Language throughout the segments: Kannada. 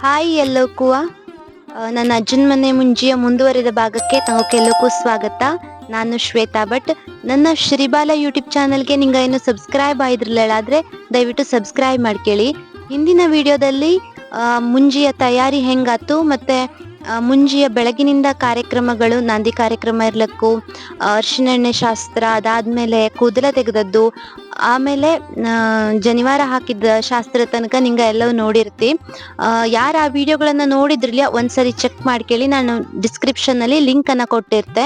ಹಾಯ್ ಎಲ್ಲೋಕ್ಕೂ ನನ್ನ ಅಜ್ಜನ ಮನೆ ಮುಂಜಿಯ ಮುಂದುವರಿದ ಭಾಗಕ್ಕೆ ತಾವಕ್ಕೆಲ್ಲಕ್ಕೂ ಸ್ವಾಗತ. ನಾನು ಶ್ವೇತಾ ಭಟ್. ನನ್ನ ಶ್ರೀಬಾಲ ಯೂಟ್ಯೂಬ್ ಚಾನಲ್ಗೆ ನಿಂಗೆ ಏನು ಸಬ್ಸ್ಕ್ರೈಬ್ ಆದ್ರೆ ದಯವಿಟ್ಟು ಸಬ್ಸ್ಕ್ರೈಬ್ ಮಾಡ್ಕೊಳ್ಳಿ ಹಿಂದಿನ ವಿಡಿಯೋದಲ್ಲಿ ಮುಂಜಿಯ ತಯಾರಿ ಹೆಂಗಾತು ಮತ್ತೆ ಮುಂಜಿಯ ಬೆಳಗಿನಿಂದ ಕಾರ್ಯಕ್ರಮಗಳು, ನಾಂದಿ ಕಾರ್ಯಕ್ರಮ ಇರ್ಲಕ್ಕು ಎಣ್ಣೆ ಶಾಸ್ತ್ರ, ಅದಾದ್ಮೇಲೆ ಕೂದಲ ತೆಗೆದದ್ದು, ಆಮೇಲೆ ಜನಿವಾರ ಹಾಕಿದ ಶಾಸ್ತ್ರ ತನಕ ನಿಂಗೆ ಎಲ್ಲವೂ ನೋಡಿರ್ತಿ. ಯಾರು ಆ ವಿಡಿಯೋಗಳನ್ನು ನೋಡಿದ್ರಲ್ಲಿ ಒಂದ್ಸರಿ ಚೆಕ್ ಮಾಡ್ಕೇಳಿ ನಾನು ಡಿಸ್ಕ್ರಿಪ್ಷನ್ ಅಲ್ಲಿ ಲಿಂಕ್ ಅನ್ನ ಕೊಟ್ಟಿರ್ತೆ.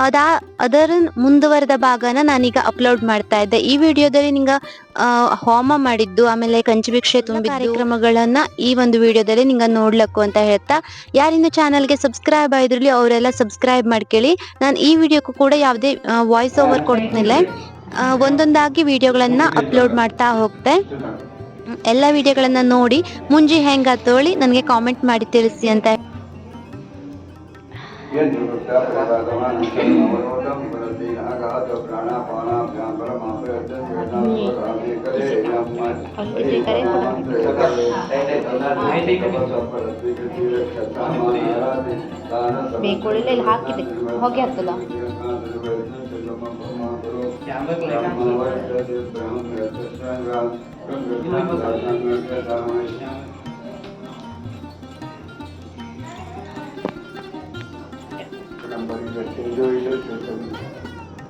ಅದಾ ಅದರ ಮುಂದುವರೆದ ಭಾಗನ ನಾನೀಗ ಅಪ್ಲೋಡ್ ಮಾಡ್ತಾ ಇದ್ದೆ. ಈ ವಿಡಿಯೋದಲ್ಲಿ ನಿಂಗ ಹೋಮ ಮಾಡಿದ್ದು ಆಮೇಲೆ ಕಂಚಿಭಿಕ್ಷೆ ತುಂಬಿದ ಕಾರ್ಯಕ್ರಮಗಳನ್ನ ಈ ಒಂದು ವಿಡಿಯೋದಲ್ಲಿ ನಿಂಗ ನೋಡ್ಲಕ್ಕು ಅಂತ ಹೇಳ್ತಾ. ಯಾರಿನ್ನು ಚಾನಲ್ಗೆ ಸಬ್ಸ್ಕ್ರೈಬ್ ಆಗಿದ್ರಲ್ಲಿ ಅವರೆಲ್ಲ ಸಬ್ಸ್ಕ್ರೈಬ್ ಮಾಡ್ಕೊಳ್ಳಿ ನಾನು ಈ ವಿಡಿಯೋಕ್ಕೂ ಕೂಡ ಯಾವುದೇ ವಾಯ್ಸ್ ಓವರ್ ಕೊಡ್ತಿಲ್ಲ ಒಂದೊಂದಾಗಿ ವಿಡಿಯೋಗಳನ್ನ ಅಪ್ಲೋಡ್ ಮಾಡ್ತಾ ಹೋಗ್ತೆ. ಎಲ್ಲ ವಿಡಿಯೋಗಳನ್ನ ನೋಡಿ ಮುಂಜಿ ಹೆಂಗ ತೋಳಿ ನನಗೆ ಕಾಮೆಂಟ್ ಮಾಡಿ ತಿಳಿಸಿ ಅಂತ ಬೇಕುಳಿಲ್ಲ ಇಲ್ಲಿ ಹಾಕಿದೆ ಹೊಗೆ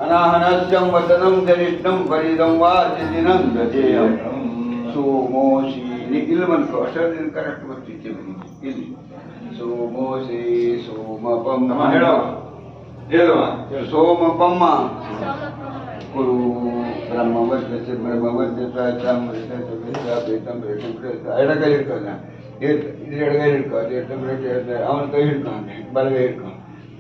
अनाहनस्यं वचनं चरिष्ठं परिदं वा चिदिनं गजेयं। सोमोषि निखिल मंत्र करेक्ट बच्ची थी मेरी सोमोषि सोमपम तमा हेडो ये सोमपम कुरु ब्रह्मवत् जैसे ब्रह्मवत् जैसा चाम जैसा जैसा ऐडा का करना ये ये ऐडा कर ये तम रेट ऐडा आवन का बल का हिट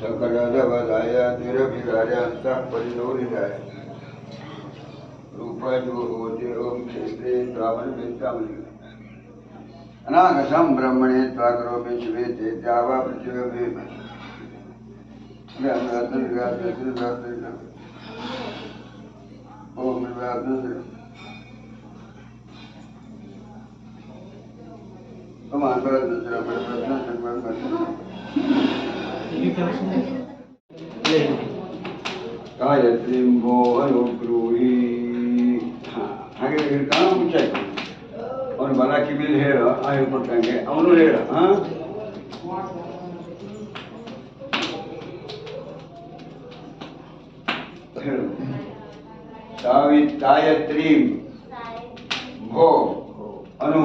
सकलवदाय निरभिलायान्तः परिलोलिताय रूपाय जो होते ओम क्षेत्रे ब्राह्मण वेत्तामणि अनागसं ब्रह्मणे त्वा करोमि शिवे ते द्यावा पृथिवी ओम हमारे पास दूसरा प्रश्न ಭೋ ಅನುಗ್ರೂಹಿ ಹಾಗೆ ಹೇಳ್ತಾನ ಮುಂಚೆ ಅವನು ಬಲ ಕಿವಿಲಿ ಹೇಳು ಆ ಹೇಳ್ಕೊಟ್ಟಂಗೆ ಅವನು ಹೇಳು ಹಾ ಹೇಳು ಸಾವಿ ಗಾಯತ್ರೀಂ ಭೋ ಅನು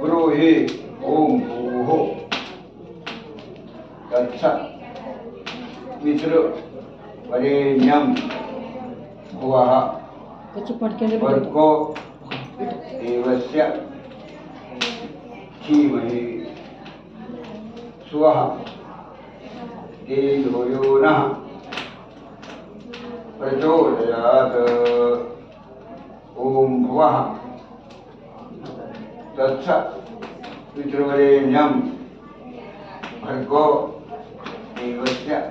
ಬ್ರೂಹಿ पितृवरेण्यं भुवः। वर्गो देवस्य धीमहि। स्वः तेजोयो नः। प्रचोदयात्। ॐ भुवः। तत्स पितृवरेण्यं भर्गो देवस्य।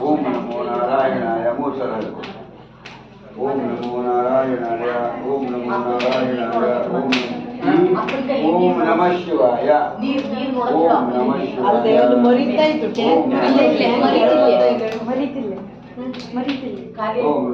ಓಂ ನಮೋ ನಾರಾಯಣಾಯ ಮೂರ್ಸಲ ಓಂ ನಮೋ ನಾರಾಯಣಾಯ ಓಂ ನಮೋ ನಾರಾಯಣಾಯ ಓಂ ಓಂ ನಮಃ ಶಿವಾಯ ನೀರ್ ನೀರ್ ಓಂ ನೋಡತ್ತ ನಮಃ ಅಲ್ಲೇ ಶಿವಾಯ ಒಂದು ಮರಿತಾ ಇತ್ತು ಓಂ ನಮಃ ಇಲ್ಲೇ, ಶಿವಾಯ. ಖಾಲಿ ಓಂ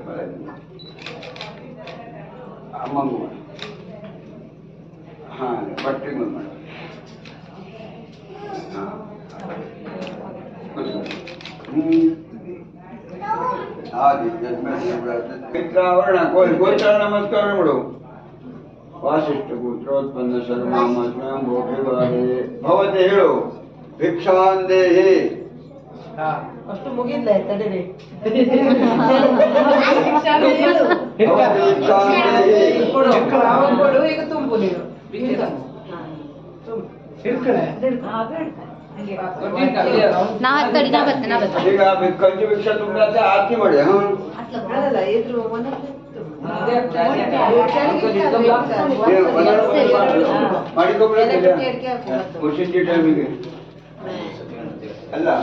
ಅಮ್ಮಂಗು ಮಾಡು. ಹಾ ಬಟ್ಟೆಗೆ ಒಂದು ಮಾಡು ಹಾ. ಹ್ಮ್. ಆದಿ ಜನ್ಮ ದೇವರಾಜ. ಮಿತ್ರಾವರಣ ಗೋ- ಗೋಚರ ನಮಸ್ಕಾರ ಮಾಡು ವಾಸಿಷ್ಠ ಪುತ್ರೋತ್ಪನ್ನ ಶರ್ಮ ಸ್ವಯಂ ಭೋಗಿವಾದೆ ಭವತೆ ಹೇಳು ಭಿಕ್ಷಾಂದೇಹಿ ಅಷ್ಟು ಮುಗಿದ್ಲ ತಡೀರಿ ಭವತೆ ಭಿಕ್ಷಾಂದೇಹಿ ಕೊಡು ಅವನ್ ಕೊಡು ಈಗ ತುಂಬು ನೀನು ನಾ ಹತ್ತಡಿ ನಾ ಬತ್ತೆ ನಾ ಬತ್ತೆ ಈಗ ಬಿ- ಕಂಚು ಭಿಕ್ಷಾ ತುಂಬ ಆರತಿ ಮಾಡಿ ಹಾ ಅಲ್ಲಲ್ಲ ಇದ್ರ ಮನೆ ಏನು ಮನೆಯೊಳಗೆ ಮಾಡಿಕೊಂಡ್ಬಿಡೋದಿಲ್ಲ? ಮುಸ್ಲಿಂ ಟೈಮಿಗೆ ಅಲ್ಲ ಇಲ್ಲಿ ಎಲ್ಲೋ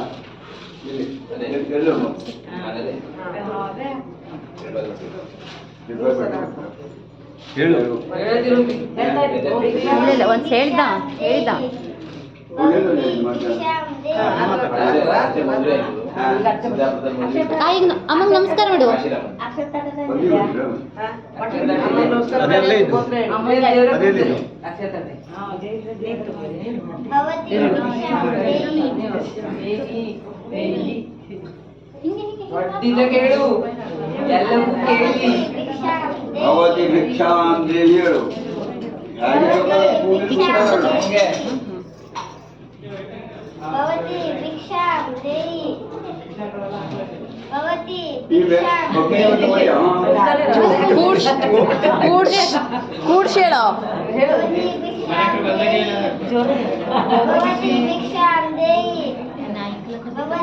ಹೇಳು. ಇಲ್ಲ ಇಲ್ಲ ಒಂದ್ ಹೇಳ್ದ ಹೇಳ್ದ. ಈಗ ಅಮ್ಮಂಗ್ ನಮಸ್ಕಾರ ಮಾಡು. ಕೇಳು ಎಲ್ಲವೂ ಕೇಳಿ ಭವತಿ ಭಿಕ್ಷಾಂ ದೇವಿ ಹೇಳು ಯಾರಿಗೆ ಕೂಡಿಸ್ತಾರೆ?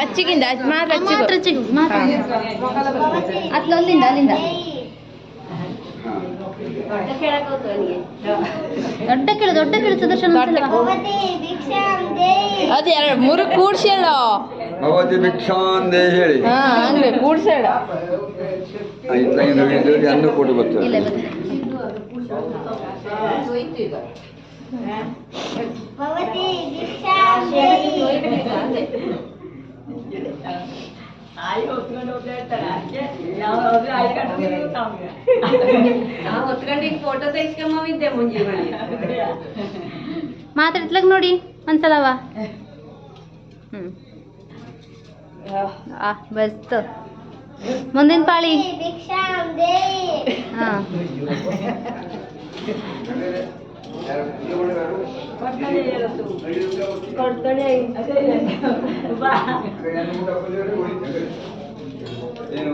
ಅಚ್ಚಿಗಿಂದ ಮಾತ್ರ ಮಾತ್ರ ಅಚ್ಚಿಗು ಅಲ್ಲಿಂದ ಅಲ್ಲಿಂದ. ದೊಡ್ಡ ಕೆಳ ದೊಡ್ಡ ಕೆಳ ಪ್ರದರ್ಶನ ಅದೇ ಮೂರು ಕೂಡ್ಸೇಳ ಭವತಿ ಭಿಕ್ಷಾ ಅಂದೇ ಹೇಳಿ. ಹಾ ಕೂಡ್ಸೇಡ. ಅನ್ನ ಕೊಟ್ಟು ಬರ್ತದೆ. ನಾವು ಹೊತ್ಕೊಂಡು ಈಗ ಫೋಟೋ ತೆಗಿಸ್ಕೊಂಬಿದ್ದೆ ಮುಂಜಿ ಮಾತಾಡ್ತಿಲಾಗ ನೋಡಿ ಒಂದ್ಸಲವಾ? ಹ್ಮ್. ಆ ಬಸ್ತು ಮುಂದಿನ ಪಾಳಿ भवती भिक्षां देहि ಹಾ ಏನು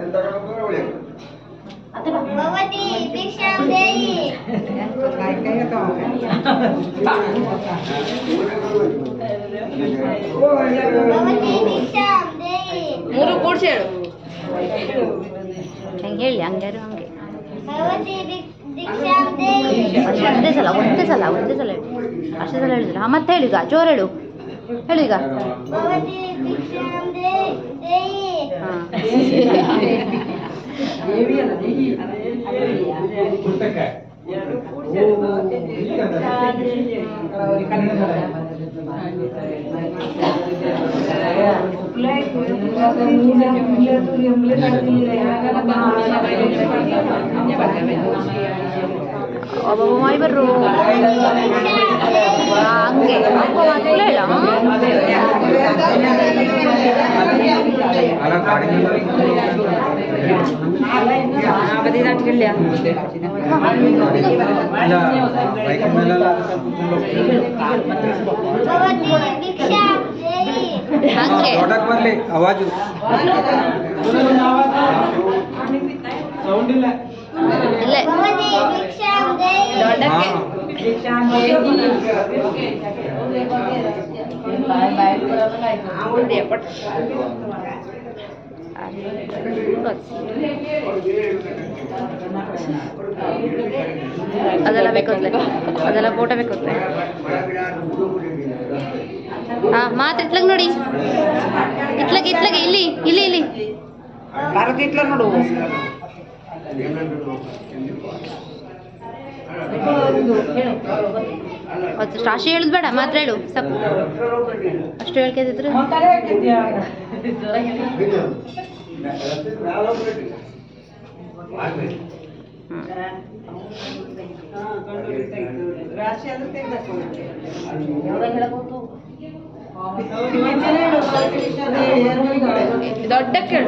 ಎಂತ ಕಳ್ಕೊಂಡ್ರೆ ಒಳ್ಳೆಯದು. भवती भिक्षां देहि भवती भिक्षां देहि ಮೂರು ಕೂಡ್ಸಿ ಹೇಳು ಹೆಂಗೆ ಹೇಳಿ ಹಂಗಾರು ಹಂಗೆ ಒಂದೇ ಸಲ ಒಂದೇ ಸಲ ಒಂದೇ ಸಲ ಹೇಳು ಅಷ್ಟೇ ಸಲ ಹೇಳಿದಿಲ್ಲ ಹಾಂ. ಮತ್ತೆ ಹೇಳಿ ಈಗ ಜೋರು ಹೇಳು ಹೇಳು ಈಗ Bhagavati Oh, bawa mai baru. ಹಂಗೆ ಅಪ್ಪ ಮಕ್ಕಳು ಹೇಳ ಭಗವತಿ ದೀಕ್ಷಾಂ ದೇಹಿ ಹಂಗೆ ಪ್ರಾಡಕ್ಟ್ ಬರಲಿ ಅವಾಜು ಇಲ್ಲೇ ಭಗವತಿ ದೀಕ್ಷಾಂ ದೇಹಿ ಅದೆಲ್ಲ ಬೇಕಂದ್ರೆ ಅದೆಲ್ಲ ಫೋಟೋ ಬೇಕಂದ್ರೆ ಹಾ ಮಾತು ಇತ್ಲಗ್ ನೋಡಿ. ಇತ್ಲಗ್ ಇತ್ಲಗ್ ಇಲ್ಲಿ ಇಲ್ಲಿ ಇಲ್ಲಿ. ಭಾರತ ನೋಡು. ಅಷ್ಟು ರಾಶಿ ಹೇಳುದು ಬೇಡ ಮಾತ್ರ ಹೇಳು ಸಾಕು ಅಷ್ಟು ಹೇಳ್ಕೊಂಡಿದ್ರು ರಾಶಿ ಅಂದ್ರೆ ತೆಗ್ದಾಕು. ದೊಡ್ಡ ಕೇಳು.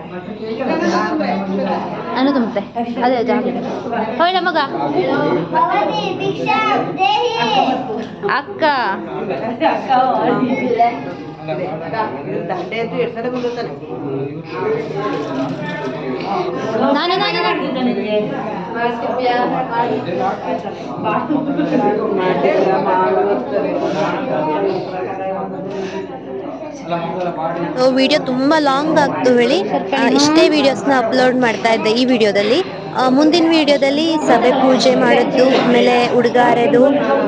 ನಾನು ತುಂಬುತ್ತೆ ಅದೇ ಹೋಯ್ಲ ಮಗ ಅಕ್ಕ. ನಾನು ನಾನು ಮಾಡುತ್ತಾರೆ ವಿಡಿಯೋ ತುಂಬಾ ಲಾಂಗ್ ಆಗ್ತು ಹೇಳಿ. ಇಷ್ಟೇ ವಿಡಿಯೋಸ್ನ ಅಪ್ಲೋಡ್ ಮಾಡ್ತಾ ಇದ್ದೆ ಈ ವಿಡಿಯೋದಲ್ಲಿ ಮುಂದಿನ ವಿಡಿಯೋದಲ್ಲಿ ಸಭೆ ಪೂಜೆ ಮಾಡೋದು ಆಮೇಲೆ ಉಡುಗಾರೆದು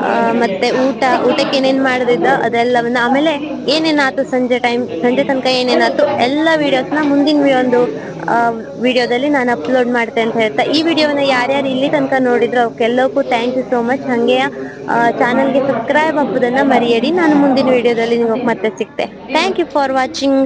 ಆ, ಮತ್ತೆ ಊಟ ಊಟಕ್ಕೆ ಏನೇನು ಮಾಡೋದಿದ್ದ ಅದೆಲ್ಲವನ್ನ ಆಮೇಲೆ ಏನೇನಾಯ್ತು ಸಂಜೆ ಟೈಮ್ ಸಂಜೆ ತನಕ ಏನೇನಾಯ್ತು ಎಲ್ಲ ವಿಡಿಯೋಸ್ನ ಮುಂದಿನ ಒಂದು ವಿಡಿಯೋದಲ್ಲಿ ನಾನು ಅಪ್ಲೋಡ್ ಮಾಡ್ತೆ ಅಂತ ಹೇಳ್ತಾ. ಈ ವಿಡಿಯೋನ ಯಾರ್ಯಾರು ಇಲ್ಲಿ ತನಕ ನೋಡಿದ್ರು ಅವಕ್ಕೆಲ್ಲಕ್ಕೂ ಥ್ಯಾಂಕ್ ಯು ಸೋ ಮಚ್ ಹಾಗೆ ಚಾನಲ್ಗೆ ಸಬ್ಸ್ಕ್ರೈಬ್ ಆಗೋದನ್ನ ಮರೆಯಡಿ. ನಾನು ಮುಂದಿನ ವಿಡಿಯೋದಲ್ಲಿ ನಿಮಗೆ ಮತ್ತೆ ಸಿಗ್ತೆ ಥ್ಯಾಂಕ್ ಯು ಫಾರ್ ವಾಚಿಂಗ್